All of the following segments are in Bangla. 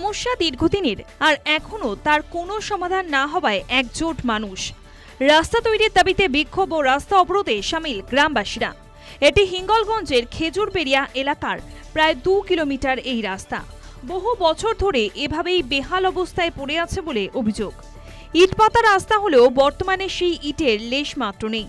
সমস্যা দীর্ঘদিনের আর এখনও তার কোনো সমাধান না হওয়ায় একজোট মানুষ। রাস্তা তৈরির দাবিতে বিক্ষোভ ও রাস্তা অবরোধে সামিল গ্রামবাসীরা। এটি হিঙ্গলগঞ্জের খেজুরবেড়িয়া এলাকার প্রায় দু কিলোমিটার এই রাস্তা। বহু বছর ধরে এভাবেই বেহাল অবস্থায় পড়ে আছে বলে অভিযোগ। ইটপাতা রাস্তা হলেও বর্তমানে সেই ইটের লেশ মাত্র নেই।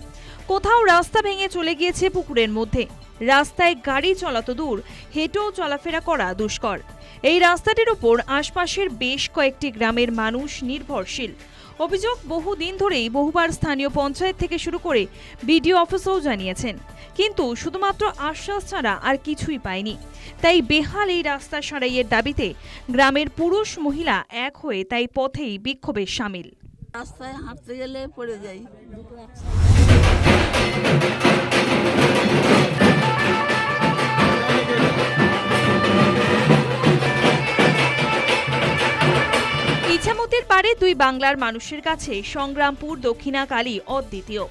কোথাও রাস্তা ভেঙে চলে গিয়েছে পুকুরের মধ্যে। রাস্তায় গাড়ি চলা তো দূর, হেঁটেও চলাফেরা করা দুষ্কর। এই রাস্তাটির উপর আশপাশের বেশ কয়েকটি গ্রামের মানুষ নির্ভরশীল। অভিযোগ বহুদিন ধরেই বহুবার স্থানীয় পঞ্চায়েত থেকে শুরু করে বিডিও অফিসেও জানিয়েছেন। কিন্তু শুধুমাত্র আশ্বাস ছাড়া আর কিছুই পায়নি। তাই বেহাল এই রাস্তা সারাইয়ের দাবিতে গ্রামের পুরুষ মহিলা এক হয়ে তাই পথেই বিক্ষোভে সামিল। রাস্তায় হাঁটতে গেলে পড়ে যাই। ইছামতির পারে দুই বাংলার মানুষের কাছে সংগ্রামপুর, দক্ষিণাকালী অদ্বিতীয়।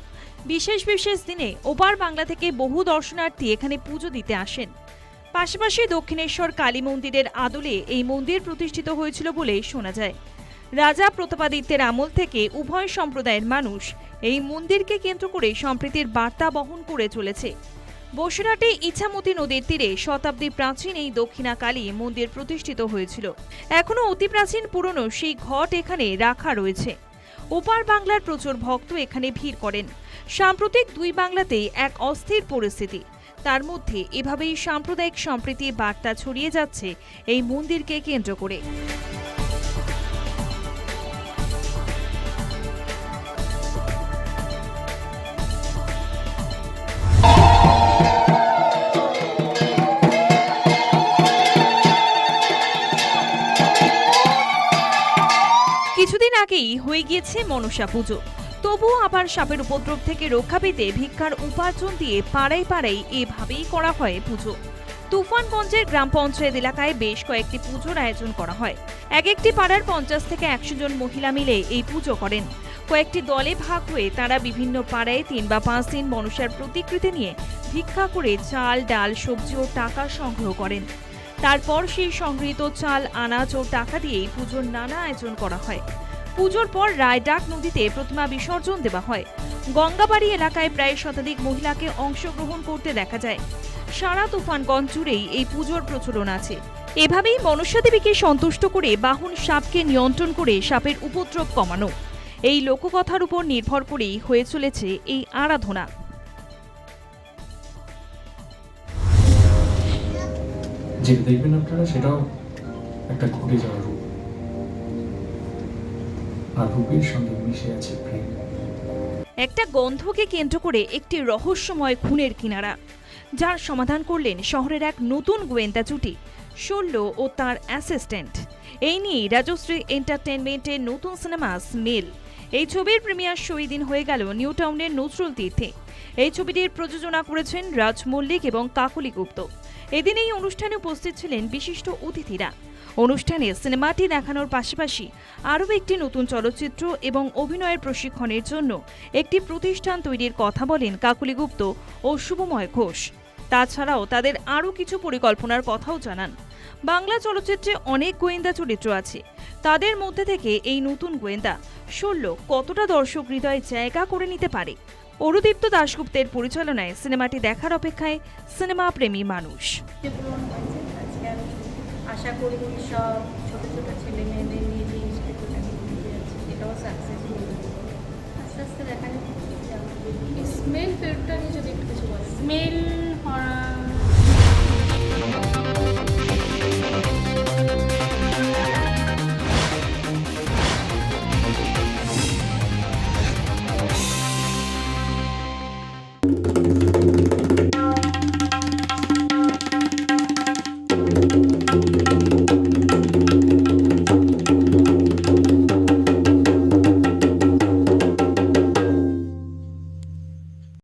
বিশেষ বিশেষ দিনে ওপার বাংলা থেকে বহু দর্শনার্থী এখানে পুজো দিতে আসেন। পাশাপাশি দক্ষিণেশ্বর কালী মন্দিরের আদলে এই মন্দির প্রতিষ্ঠিত হয়েছিল বলে শোনা যায়। রাজা প্রতাপাদিত্যের আমল থেকে উভয় সম্প্রদায়ের মানুষ এই মন্দিরকে কেন্দ্র করে সম্প্রীতির বার্তা বহন করে চলেছে। বসিরহাটে ইছামতি নদীর তীরে শতাব্দী প্রাচীন এই দক্ষিণাকালী মন্দির প্রতিষ্ঠিত হয়েছিল। এখনও অতি প্রাচীন পুরনো সেই ঘট এখানে রাখা রয়েছে। ওপার বাংলার প্রচুর ভক্ত এখানে ভিড় করেন। সাম্প্রতিক দুই বাংলাতেই এক অস্থির পরিস্থিতি। তার মধ্যে এভাবেই সাম্প্রদায়িক সম্প্রীতির বার্তা ছড়িয়ে যাচ্ছে এই মন্দিরকে কেন্দ্র করে। আগেই হয়ে গিয়েছে মনসা পুজো। তবুও আবার সাপের উপদ্রব থেকে রক্ষা পেতে ভিক্ষার উপার্জন দিয়ে পাড়ায় পাড়ায় এভাবেই করা হয় পুজো। তুফানগঞ্জের গ্রাম পঞ্চায়েত এলাকায় বেশ কয়েকটি পুজোর আয়োজন করা হয়। এক একটি পাড়ার পঞ্চাশ থেকে একশো জন মহিলা মিলে এই পুজো করেন। কয়েকটি দলে ভাগ হয়ে তারা বিভিন্ন পাড়ায় তিন বা পাঁচ দিন মনসার প্রতিকৃতি নিয়ে ভিক্ষা করে চাল, ডাল, সবজি ও টাকা সংগ্রহ করেন। তারপর সেই সংগৃহীত চাল, আনাজ ও টাকা দিয়েই পুজোর নানা আয়োজন করা হয়। পুজোর পর রায়ডাক নদীতে প্রতিমা বিসর্জন দেওয়া হয়। গঙ্গাবাড়ি এলাকায় প্রায় শতাধিক মহিলাকে অংশগ্রহণ করতে দেখা যায়। সারা তুফানগঞ্জ জুড়েই এই পুজোর প্রচলন আছে। এভাবেই মনসা দেবীকে সন্তুষ্ট করে বাহন সাপকে নিয়ন্ত্রণ করে সাপের উপদ্রব কমানো। এই লোককথার উপর নির্ভর করেই হয়ে চলেছে এই আরাধনা। যে দেখবেন আপনারা, সেটাও একটা ঘটে যাওয়া রূপ আর রূপের সঙ্গে মিশে আছে প্রেম। একটা গন্ধকে কেন্দ্র করে একটি রহস্যময় খুনের কিনারা, যার সমাধান করলেন শহরের এক নতুন গোয়েন্দা জুটি শল্য ও তার অ্যাসিস্ট্যান্ট এই নিয়ে রাজশ্রী এন্টারটেনমেন্টের নতুন সিনেমা স্মেল এই ছবির প্রিমিয়ার শো দিন হয়ে গেল নিউ টাউনের নজরুল তীর্থে। এই ছবিটির প্রযোজনা করেছেন রাজ মল্লিক এবং কাকলি গুপ্ত। এদিন এই অনুষ্ঠানে উপস্থিত ছিলেন বিশিষ্ট অতিথিরা। অনুষ্ঠানে সিনেমাটি দেখানোর পাশাপাশি আরও একটি নতুন চলচ্চিত্র এবং অভিনয়ের প্রশিক্ষণের জন্য একটি প্রতিষ্ঠান তৈরির কথা বলেন কাকুলি গুপ্ত ও শুভময় ঘোষ। তাছাড়াও তাদের আরও কিছু পরিকল্পনার কথাও জানান। বাংলা চলচ্চিত্রে অনেক গোয়েন্দা চরিত্র আছে। তাদের মধ্যে থেকে এই নতুন গোয়েন্দা শল্য কতটা দর্শক হৃদয়ে জায়গা করে নিতে পারে? অরুদীপ্ত দাশগুপ্তের পরিচালনায় সিনেমাটি দেখার অপেক্ষায় সিনেমা প্রেমী মানুষ। আশা করি সব ছোটো ছোটো ছেলে মেয়েদের নিয়ে যে ইনস্টিটিউটটাকে ঘুরতে যাচ্ছে সেটাও সাকসেসফুল আস্তে আস্তে দেখা যাচ্ছে স্মেল ফেরটা নিয়ে যদি একটু কিছু বলেন। স্মেল